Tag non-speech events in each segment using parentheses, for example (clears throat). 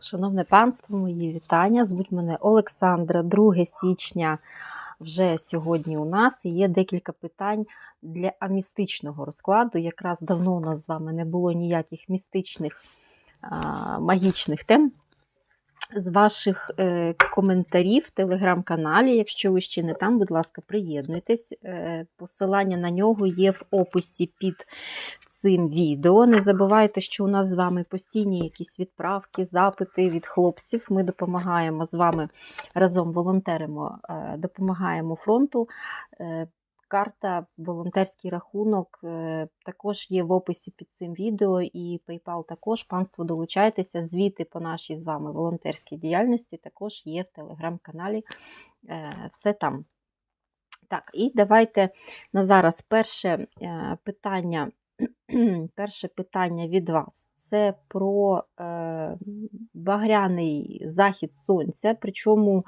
Шановне панство, мої вітання. Звуть мене Олександра, 2 січня вже сьогодні у нас. Є декілька питань для амістичного розкладу. Якраз давно у нас з вами не було ніяких містичних а, магічних тем. З ваших е, коментарів в телеграм-каналі, якщо ви ще не там, будь ласка, приєднуйтесь. Е, посилання на нього є в описі під цим відео. Не забувайте, що у нас з вами постійні якісь відправки, запити від хлопців. Ми допомагаємо з вами разом волонтеримо, е, допомагаємо фронту. Карта, волонтерський рахунок е, також є в описі під цим відео, і PayPal також. Панство долучайтеся. Звіти по нашій з вами волонтерській діяльності також є в телеграм-каналі. Е, Все там. Так, і давайте на зараз перше е, питання. (clears throat) Перше питання від вас це про е, багряний захід сонця. Причому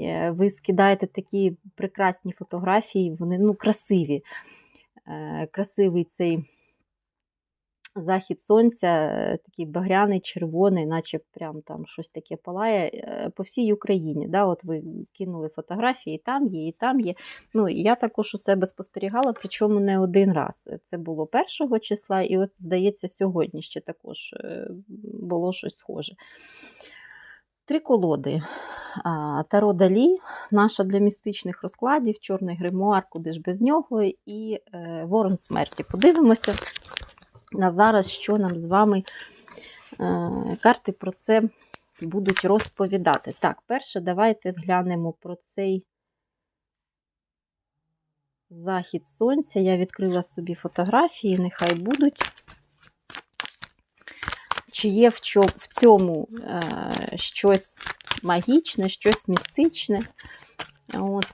е, ви скидаєте такі прекрасні фотографії, вони ну, красиві. Е, красивий цей захід сонця, е, такий багряний, червоний, наче прям там щось таке палає е, по всій Україні. Да? От ви кинули фотографії, і там є, і там є. Ну, Я також у себе спостерігала, причому не один раз. Це було першого числа, і от, здається, сьогодні ще також е, було щось схоже. Три колоди. Таро Далі, наша для містичних розкладів, Чорний гримуар, куди ж без нього, і Ворон смерті. Подивимося на зараз, що нам з вами е, карти про це будуть розповідати. Так, перше, давайте глянемо про цей захід сонця. Я відкрила собі фотографії, нехай будуть. Чи є в цьому е, щось магічне, щось містичне? От.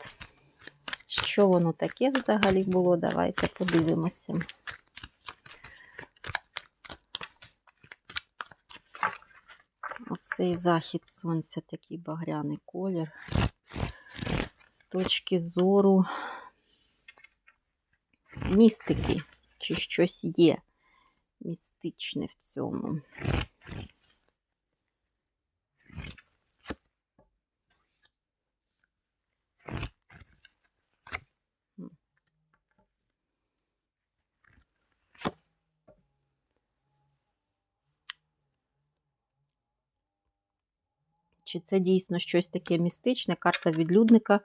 Що воно таке взагалі було? Давайте подивимося. Оцей захід сонця, такий багряний колір. З точки зору містики, чи щось є містичне в цьому. Чи це дійсно щось таке містичне, карта відлюдника.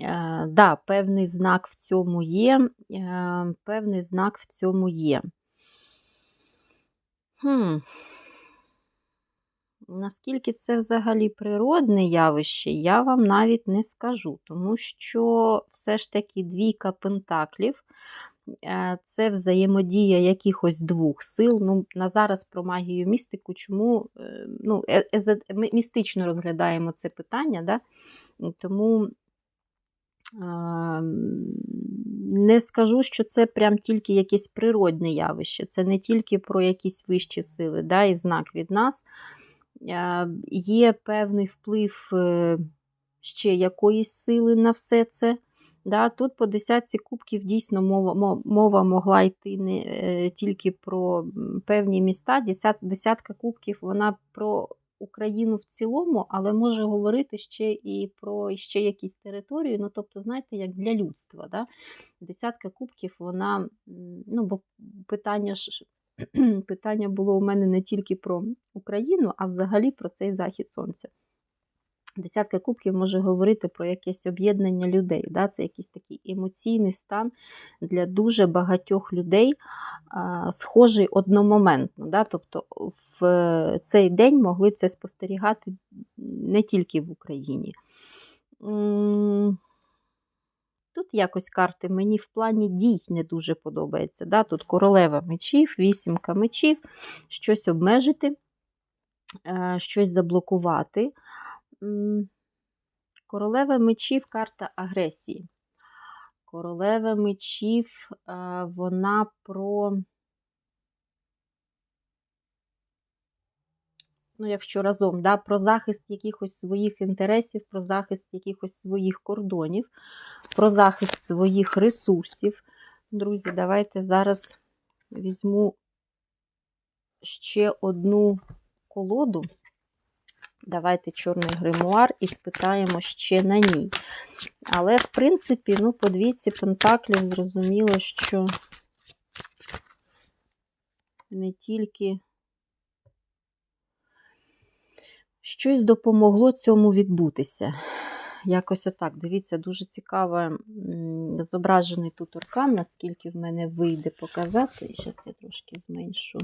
Е, да, певний знак в цьому є. Е, певний знак в цьому є. Хм. Наскільки це взагалі природне явище, я вам навіть не скажу, тому що все ж таки двійка пентаклів це взаємодія якихось двох сил. Ну, На зараз про магію містику, чому е, ну, е- ми містично розглядаємо це питання, да? тому не скажу, що це прям тільки якесь природне явище, це не тільки про якісь вищі сили, да, і знак від нас. Е, Є певний вплив е, ще якоїсь сили на все це. Да, Тут по десятці кубків дійсно мова мова могла йти не е, тільки про певні міста. Десят, десятка кубків вона про Україну в цілому, але може говорити ще і про ще якісь території. Ну, тобто, знаєте, як для людства. Да? Десятка кубків, вона, ну, бо питання ж. (clears throat) Питання було у мене не тільки про Україну, а взагалі про цей захід сонця. Десятка кубків може говорити про якесь об'єднання людей. Да? Це якийсь такий емоційний стан для дуже багатьох людей, схожий одномоментно. Да? Тобто в цей день могли це спостерігати не тільки в Україні. Тут якось карти мені в плані дій не дуже подобається. Да? Тут королева мечів, вісімка мечів, щось обмежити, е, щось заблокувати. Королева мечів карта агресії. Королева мечів, е, вона про. Ну, якщо разом, да, про захист якихось своїх інтересів, про захист якихось своїх кордонів, про захист своїх ресурсів. Друзі, давайте зараз візьму ще одну колоду. Давайте чорний гримуар і спитаємо ще на ній. Але, в принципі, ну, по двійці пентаклів зрозуміло, що не тільки щось допомогло цьому відбутися. Якось отак. Дивіться, дуже цікаво зображений тут аркан, наскільки в мене вийде показати. Зараз я трошки зменшу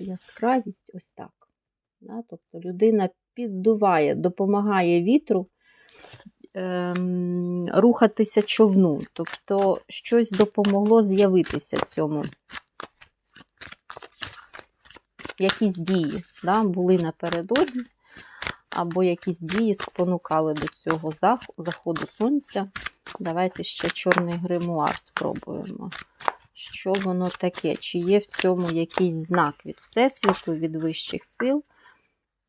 яскравість, ось так. Да? Тобто людина піддуває, допомагає вітру ем, рухатися човну. Тобто щось допомогло з'явитися цьому. Якісь дії да, були напередодні, або якісь дії спонукали до цього заходу сонця. Давайте ще чорний гримуар спробуємо. Що воно таке? Чи є в цьому якийсь знак від Всесвіту, від вищих сил?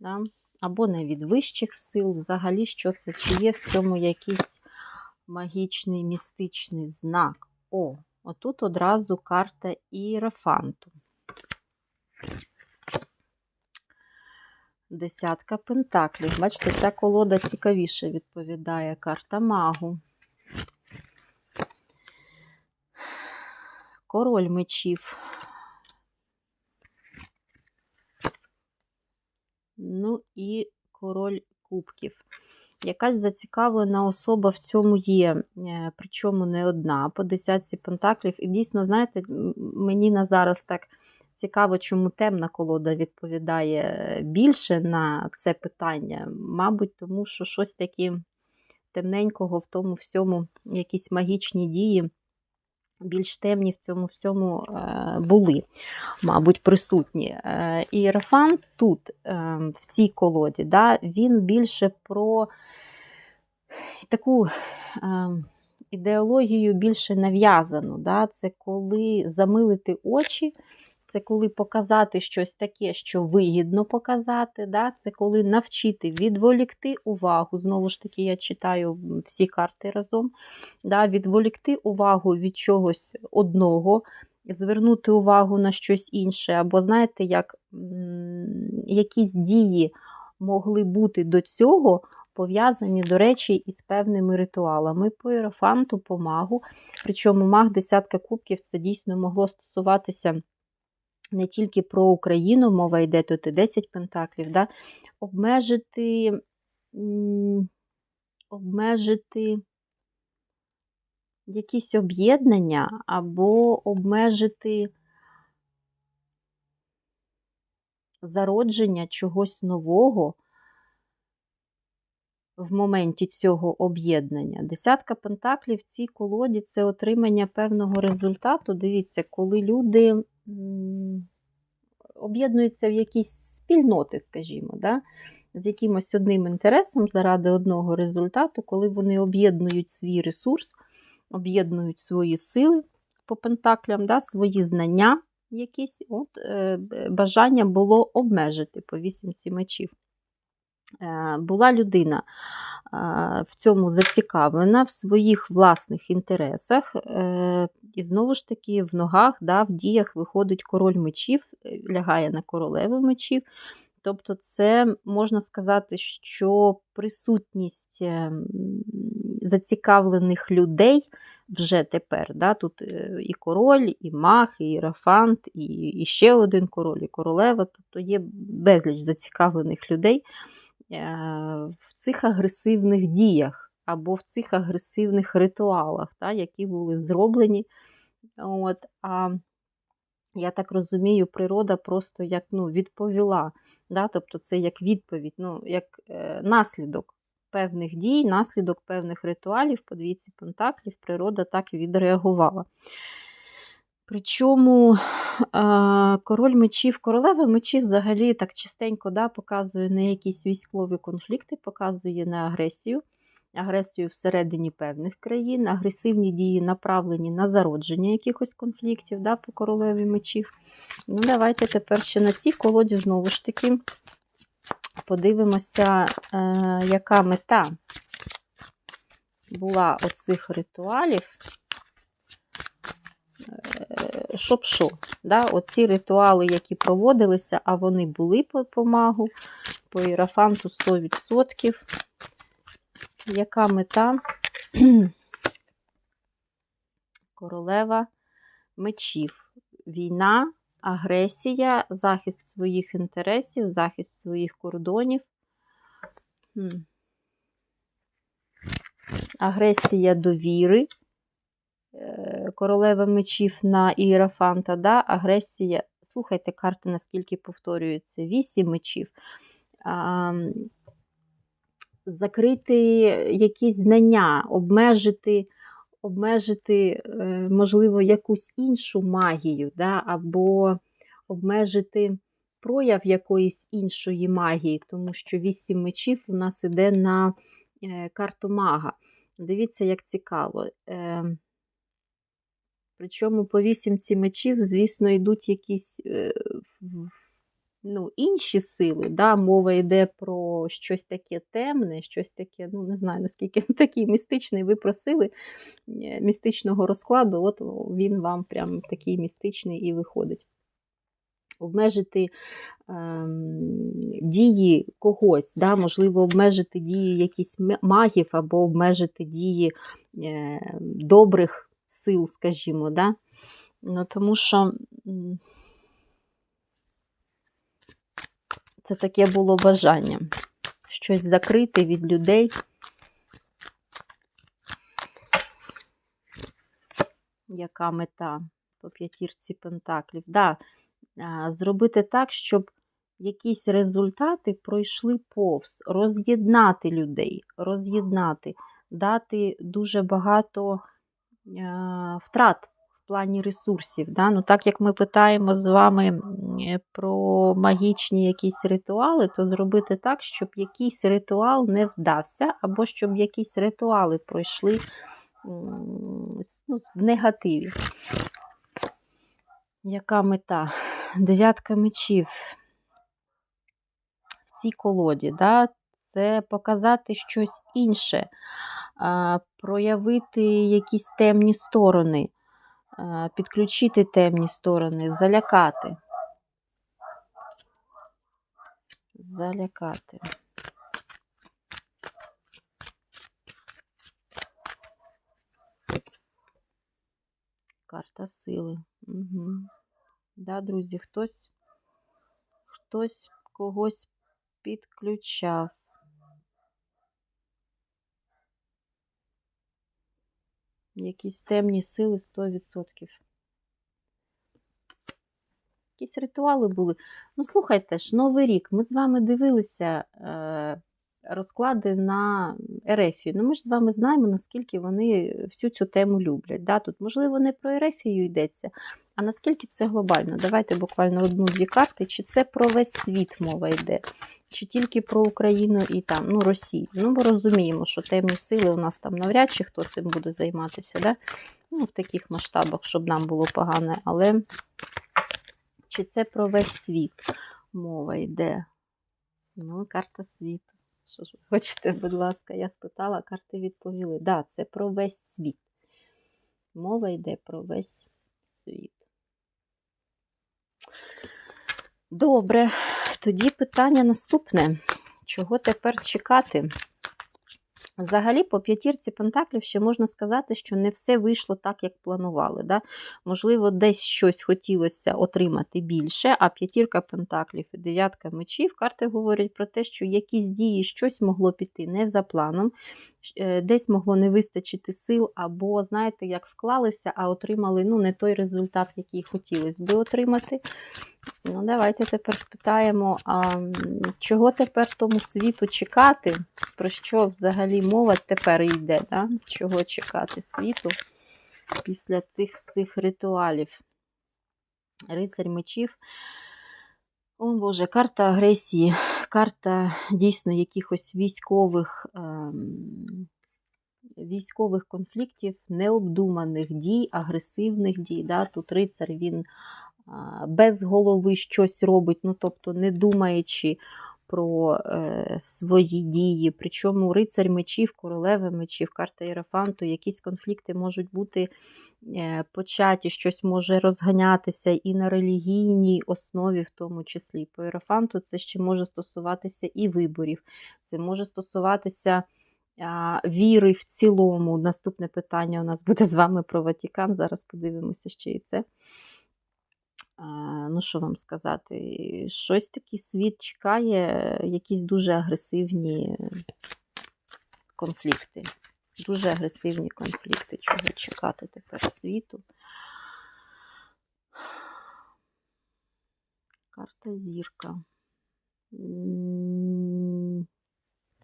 Да? Або не від вищих сил, взагалі, що це? Чи є в цьому якийсь магічний, містичний знак? О, отут одразу карта Іерафанту. Десятка пентаклів. Бачите, ця колода цікавіше відповідає карта магу. Король мечів. Ну і король кубків. Якась зацікавлена особа в цьому є, е, причому не одна, по десятці пентаклів. І дійсно, знаєте, мені на зараз так цікаво, чому темна колода відповідає більше на це питання. Мабуть, тому що щось таке темненького в тому всьому, якісь магічні дії, більш темні в цьому всьому е, були, мабуть, присутні. Е, І Рафан тут, е, в цій колоді, да, він більше про таку ідеологію більше нав'язану. Да? Це коли замилити очі. Це коли показати щось таке, що вигідно показати. Да? Це коли навчити відволікти увагу. Знову ж таки, я читаю всі карти разом. Да? Відволікти увагу від чогось одного, звернути увагу на щось інше. Або, знаєте, як якісь дії могли бути до цього. Пов'язані, до речі, із певними ритуалами по іерофанту, по магу. Причому маг десятка кубків це дійсно могло стосуватися не тільки про Україну, мова йде тут і 10 пентаклів, да? обмежити, обмежити якісь об'єднання або обмежити зародження чогось нового в моменті цього об'єднання. Десятка пентаклів в цій колоді це отримання певного результату. Дивіться, коли люди об'єднуються в якісь спільноти, скажімо, да? з якимось одним інтересом заради одного результату, коли вони об'єднують свій ресурс, об'єднують свої сили по пентаклям, да? свої знання якісь, от, е, бажання було обмежити по вісімці мечів. Е, Була людина е, в цьому зацікавлена в своїх власних інтересах, е, і знову ж таки в ногах, да, в діях виходить король мечів, лягає на королеву мечів. Тобто, це можна сказати, що присутність зацікавлених людей вже тепер. Да, Тут і король, і мах, і іерофант, і, і ще один король, і королева. Тобто є безліч зацікавлених людей в цих агресивних діях або в цих агресивних ритуалах, та, які були зроблені. От, а я так розумію, природа просто як ну, відповіла. Да? Тобто це як відповідь, ну, як е, наслідок певних дій, наслідок певних ритуалів, по двійці пентаклів, природа так і відреагувала. Причому король мечів, королева мечів взагалі так частенько да, показує не якісь військові конфлікти, показує на агресію, агресію всередині певних країн, агресивні дії направлені на зародження якихось конфліктів да, по королеві мечів. Ну, давайте тепер ще на цій колоді знову ж таки подивимося, е, яка мета була оцих ритуалів. Е, щоб що. Да? Оці ритуали, які проводилися, а вони були по, по магу, по іерафанту 100%. Яка мета? (clears throat) Королева мечів. Війна, агресія, захист своїх інтересів, захист своїх кордонів. Агресія довіри. Королева мечів на Іерафанта, да? агресія. Слухайте карти, наскільки повторюється. Вісім мечів. А, закрити якісь знання, обмежити, обмежити, е, можливо, якусь іншу магію, да? або обмежити прояв якоїсь іншої магії, тому що вісім мечів у нас іде на е, карту мага. Дивіться, як цікаво. Е, Причому по вісімці мечів, звісно, йдуть якісь е, ну, інші сили. Да? Мова йде про щось таке темне, щось таке, ну не знаю, наскільки (laughs) такий містичний ви просили е, містичного розкладу, от він вам прям такий містичний і виходить. Обмежити ем, дії когось, да? можливо, обмежити дії якісь магів або обмежити дії е, добрих сил, скажімо. Да? Ну, тому що це таке було бажання щось закрити від людей. Яка мета по п'ятірці пентаклів? Да, зробити так, щоб якісь результати пройшли повз, роз'єднати людей, роз'єднати, дати дуже багато втрат в плані ресурсів. Да? Ну, так як ми питаємо з вами е, про магічні якісь ритуали, то зробити так, щоб якийсь ритуал не вдався, або щоб якісь ритуали пройшли ну, в негативі. Яка мета? Дев'ятка мечів в цій колоді, да? це показати щось інше, проявити якісь темні сторони, підключити темні сторони, залякати. Залякати. Карта сили. Угу. Да, друзі, хтось, хтось когось підключав. Якісь темні сили 100%. Якісь ритуали були. Ну, слухайте ж, Новий рік. Ми з вами дивилися е, розклади на Ерефію. Ну, ми ж з вами знаємо, наскільки вони всю цю тему люблять. Да? Тут, можливо, не про Ерефію йдеться, а наскільки це глобально. Давайте буквально одну-дві карти. Чи це про весь світ мова йде, чи тільки про Україну і там, ну, Росію. Ну, ми розуміємо, що темні сили у нас там навряд чи хто цим буде займатися. Да? Ну, в таких масштабах, щоб нам було погано, але чи це про весь світ мова йде? Ну, карта світу. Що ж ви хочете, будь ласка, я спитала, карти відповіли. Так, да, це про весь світ. Мова йде про весь світ. Добре, тоді питання наступне. Чого тепер чекати? Взагалі, по п'ятірці пентаклів ще можна сказати, що не все вийшло так, як планували. Да? Можливо, десь щось хотілося отримати більше, а п'ятірка пентаклів і дев'ятка мечів карти говорять про те, що якісь дії щось могло піти не за планом, е, десь могло не вистачити сил, або, знаєте, як вклалися, а отримали ну, не той результат, який хотілося би отримати. Ну, давайте тепер спитаємо, а чого тепер тому світу чекати? Про що взагалі мова тепер йде? Да? Чого чекати світу після цих всіх ритуалів? Рицарь мечів. О Боже, карта агресії, карта дійсно якихось військових, ем, військових конфліктів, необдуманих дій, агресивних дій. Да? Тут рицар він без голови щось робить, ну тобто не думаючи, про е, свої дії. Причому рицарь мечів, королева мечів, карта Єрафанту, якісь конфлікти можуть бути е, початі, щось може розганятися і на релігійній основі, в тому числі. По Єрафанту це ще може стосуватися і виборів, це може стосуватися. Віри в цілому. Наступне питання у нас буде з вами про Ватікан. Зараз подивимося ще і це. Ну, що вам сказати? Щось такий світ чекає, якісь дуже агресивні конфлікти. Дуже агресивні конфлікти. Чого чекати тепер світу? Карта зірка.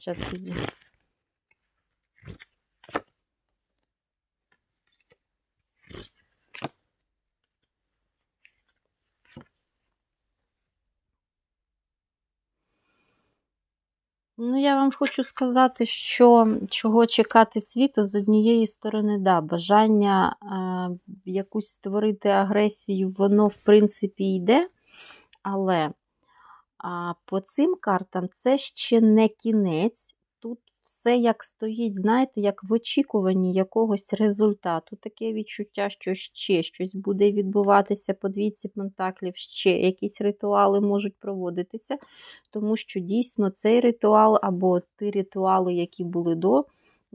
Зараз. Ну, я вам хочу сказати, що чого чекати світу з однієї сторони, да, бажання е, якусь створити агресію, воно, в принципі, йде. Але а, по цим картам це ще не кінець. Тут все як стоїть, знаєте, як в очікуванні якогось результату. Таке відчуття, що ще щось буде відбуватися по двійці пентаклів, ще якісь ритуали можуть проводитися, тому що дійсно цей ритуал або ті ритуали, які були до,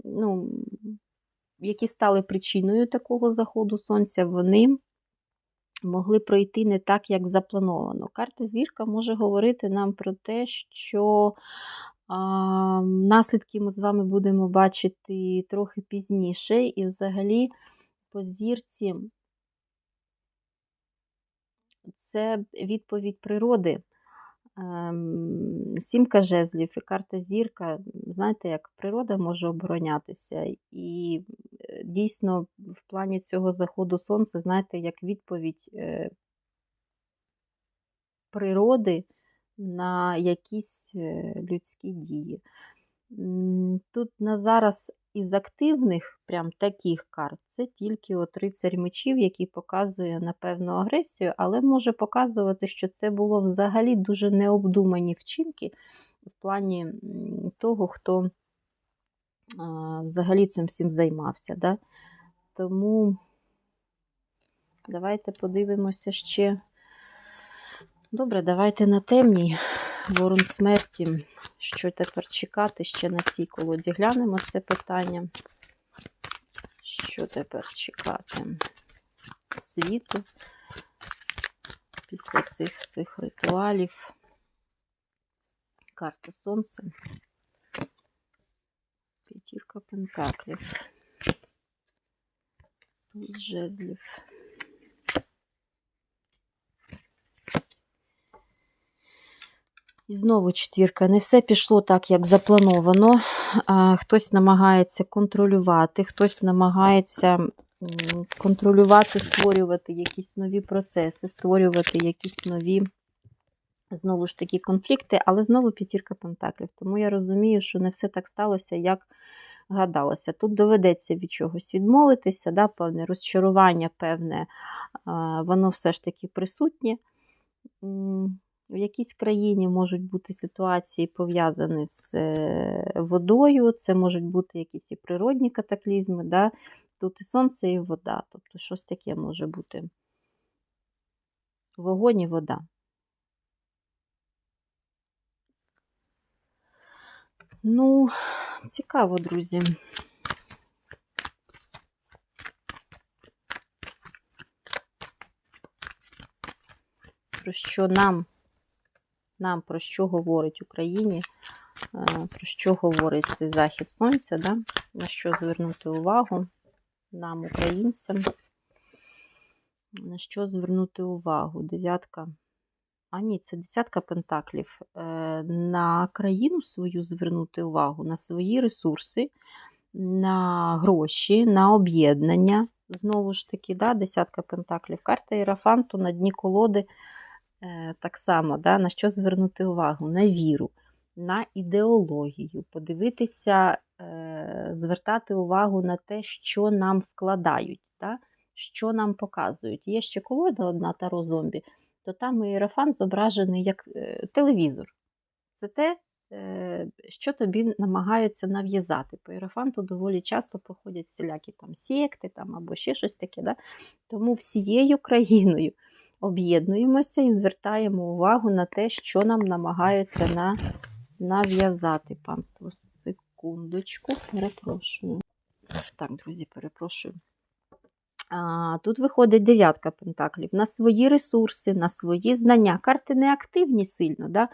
ну, які стали причиною такого заходу сонця, вони. Могли пройти не так, як заплановано. Карта зірка може говорити нам про те, що Наслідки ми з вами будемо бачити трохи пізніше, і взагалі по зірці це відповідь природи. Ем, сімка жезлів і карта зірка, знаєте, як природа може оборонятися. І е, дійсно, в плані цього заходу сонця, знаєте, як відповідь е, природи на якісь е, людські дії. Тут на зараз із активних, прям таких карт, це тільки от рицарь мечів, який показує напевно агресію, але може показувати, що це було взагалі дуже необдумані вчинки в плані того, хто взагалі цим всім займався. Да? Тому давайте подивимося ще. Добре, давайте на темній ворон смерті. Що тепер чекати ще на цій колоді? Глянемо це питання. Що тепер чекати? Світу після цих цих ритуалів. Карта Сонця. П'ятірка пентаклів. Тут жезлів. І знову четвірка. Не все пішло так, як заплановано. Хтось намагається контролювати, хтось намагається контролювати, створювати якісь нові процеси, створювати якісь нові, знову ж таки, конфлікти, але знову п'ятірка пентаклів. Тому я розумію, що не все так сталося, як гадалося. Тут доведеться від чогось відмовитися, да, певне розчарування, певне, воно все ж таки присутнє. В якійсь країні можуть бути ситуації пов'язані з е, водою, це можуть бути якісь і природні катаклізми. Да? Тут і сонце, і вода. Тобто, щось таке може бути. Вогонь і вода. Ну, цікаво, друзі. Про що нам нам про що говорить Україні, е, про що говорить цей захід сонця, да? на що звернути увагу нам, українцям, на що звернути увагу? Дев'ятка. А ні, це десятка пентаклів. Е, на країну свою звернути увагу, на свої ресурси, на гроші, на об'єднання. Знову ж таки, да, десятка пентаклів. Карта Ірафанту на дні колоди. Е, так само, да, на що звернути увагу? На віру, на ідеологію, подивитися, е, звертати увагу на те, що нам вкладають, да, що нам показують. Є ще колода одна таро зомбі, то там іерофан зображений як е, телевізор. це те, що тобі намагаються нав'язати. По іерофанту доволі часто проходять всілякі там секти там, або ще щось таке. Да? Тому всією країною об'єднуємося і звертаємо увагу на те, що нам намагаються на, нав'язати панство. Секундочку, перепрошую. Так, друзі, перепрошую. Тут виходить дев'ятка пентаклів на свої ресурси, на свої знання. Карти не активні сильно. Да?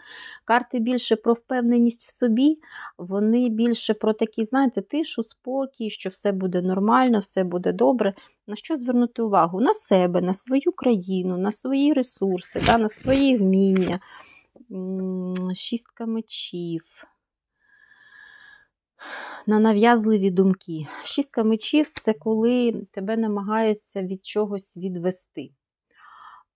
Карти більше про впевненість в собі, вони більше про такі, знаєте, тишу, спокій, що все буде нормально, все буде добре. На що звернути увагу? На себе, на свою країну, на свої ресурси, да? на свої вміння. Шістка мечів на нав'язливі думки. Шістка мечів це коли тебе намагаються від чогось відвести.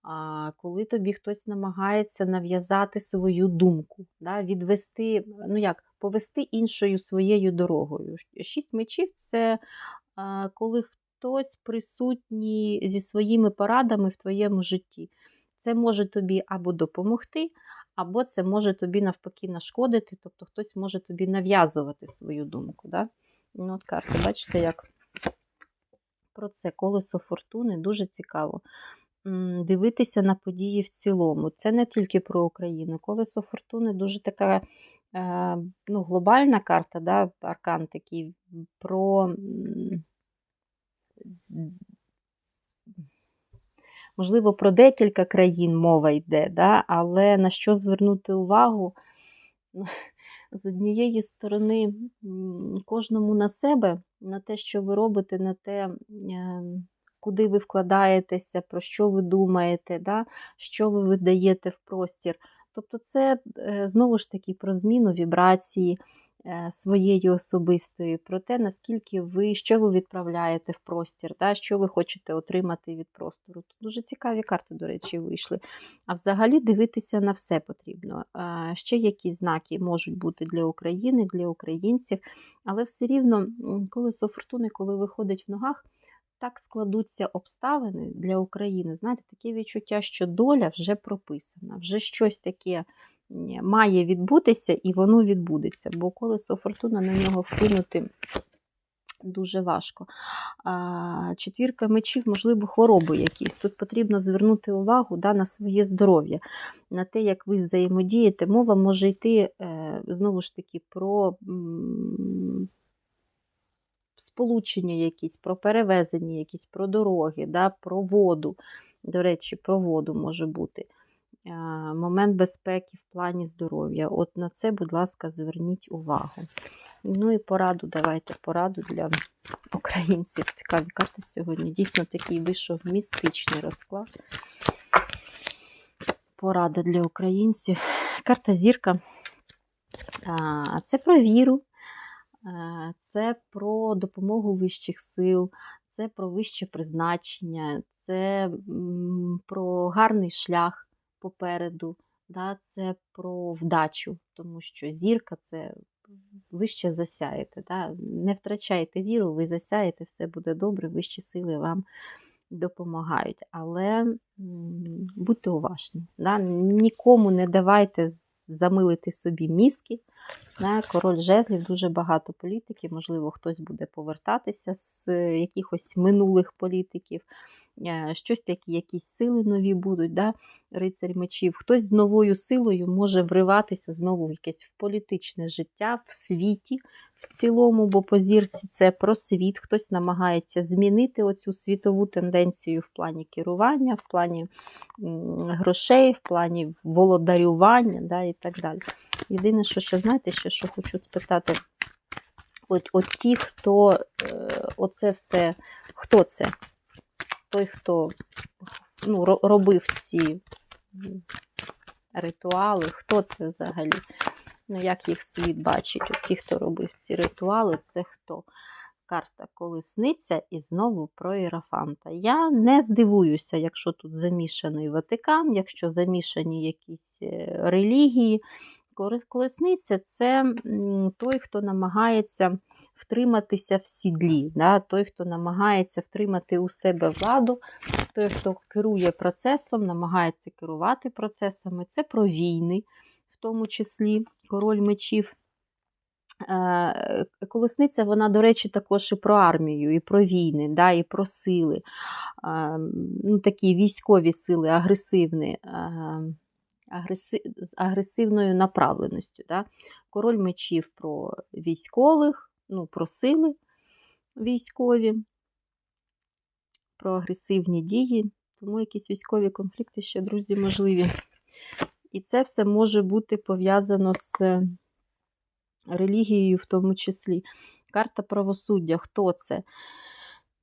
А коли тобі хтось намагається нав'язати свою думку, да, відвести, ну як, повести іншою своєю дорогою. Шість мечів це а, коли хтось присутній зі своїми порадами в твоєму житті. Це може тобі або допомогти, або це може тобі навпаки нашкодити, тобто хтось може тобі нав'язувати свою думку. Да? Ну, от карти, бачите, як про це колесо фортуни дуже цікаво. Дивитися на події в цілому. Це не тільки про Україну. Колесо фортуни дуже така е, ну, глобальна карта, да? аркан такий про. Можливо, про декілька країн мова йде, да? але на що звернути увагу? Ну, З однієї сторони, кожному на себе, на те, що ви робите, на те, е, куди ви вкладаєтеся, про що ви думаєте, да? що ви видаєте в простір. Тобто, це е, знову ж таки про зміну вібрації своєї особистої, про те, наскільки ви, що ви відправляєте в простір, да? що ви хочете отримати від простору. Тут дуже цікаві карти, до речі, вийшли. А взагалі дивитися на все потрібно. Ще які знаки можуть бути для України, для українців, але все рівно колесо фортуни, коли виходить в ногах, так складуться обставини для України. Знаєте, таке відчуття, що доля вже прописана, вже щось таке має відбутися, і воно відбудеться, бо колесо фортуна на нього вплинути дуже важко. Четвірка мечів, можливо, хвороби якісь. Тут потрібно звернути увагу да, на своє здоров'я, на те, як ви взаємодієте. Мова може йти е, знову ж таки про сполучення якісь, про перевезення якісь, про дороги, да, про воду. До речі, про воду може бути. Е, Момент безпеки в плані здоров'я. От на це, будь ласка, зверніть увагу. Ну і пораду, давайте пораду для українців. Цікаві карти сьогодні. Дійсно такий вийшов містичний розклад. Порада для українців. Карта зірка. Це про віру, це про допомогу вищих сил, це про вище призначення, це про гарний шлях попереду, да, це про вдачу, тому що зірка це ви ще засяєте. Да? Не втрачайте віру, ви засяєте, все буде добре, вищі сили вам допомагають. Але будьте уважні. Да? Нікому не давайте замилити собі мізки. Да? Король жезлів, дуже багато політиків, можливо, хтось буде повертатися з е, якихось минулих політиків. Е, Щось такі, якісь сили нові будуть, да? рицарь мечів. Хтось з новою силою може вриватися знову в якесь в політичне життя в світі в цілому, бо по зірці це про світ. Хтось намагається змінити оцю світову тенденцію в плані керування, в плані грошей, в плані володарювання да, і так далі. Єдине, що ще знаєте, ще що хочу спитати. От, от ті, хто е, оце все, хто це? Той, хто ну, робив ці ритуали, хто це взагалі? Ну, як їх світ бачить? От ті, хто робив ці ритуали, це хто? Карта колесниця і знову про Іерафанта. Я не здивуюся, якщо тут замішаний Ватикан, якщо замішані якісь е, релігії. Колес- Колесниця це той, хто намагається втриматися в сідлі, да? той, хто намагається втримати у себе владу, той, хто керує процесом, намагається керувати процесами. Це про війни, в тому числі король мечів. Е, Колесниця, вона, до речі, також і про армію, і про війни, да, і про сили, е, ну, такі військові сили, агресивні, е, агреси... з агресивною направленістю. Да. Король мечів про військових, ну, про сили військові, про агресивні дії, тому якісь військові конфлікти ще, друзі, можливі. І це все може бути пов'язано з релігією, в тому числі. Карта правосуддя. Хто це?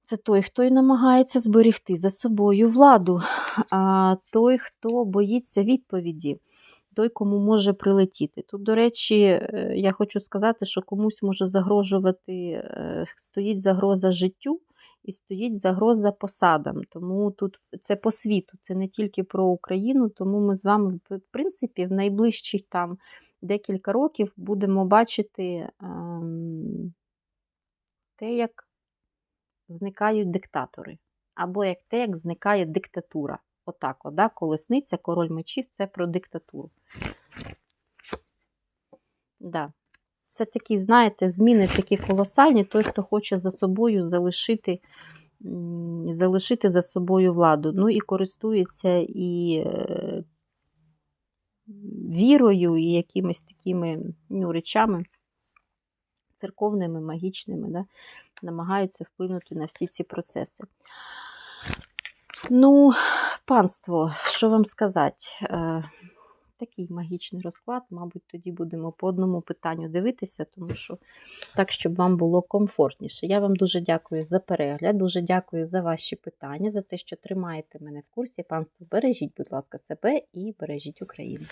Це той, хто і намагається зберегти за собою владу, а той, хто боїться відповіді, той, кому може прилетіти. Тут, до речі, е, я хочу сказати, що комусь може загрожувати, е, стоїть загроза життю і стоїть загроза посадам. Тому тут це по світу, це не тільки про Україну, тому ми з вами, в принципі, в найближчих там декілька років будемо бачити ем, те, як зникають диктатори, або як те, як зникає диктатура. Отак, от, да? колесниця, король мечів це про диктатуру. Да. Це такі, знаєте, зміни такі колосальні, той, хто хоче за собою залишити, залишити за собою владу. Ну і користується і е, вірою, і якимись такими ну, речами церковними, магічними, да, намагаються вплинути на всі ці процеси. Ну, панство, що вам сказати? Е, Такий магічний розклад, мабуть, тоді будемо по одному питанню дивитися, тому що так, щоб вам було комфортніше. Я вам дуже дякую за перегляд, дуже дякую за ваші питання, за те, що тримаєте мене в курсі. Панство, бережіть, будь ласка, себе і бережіть Україну.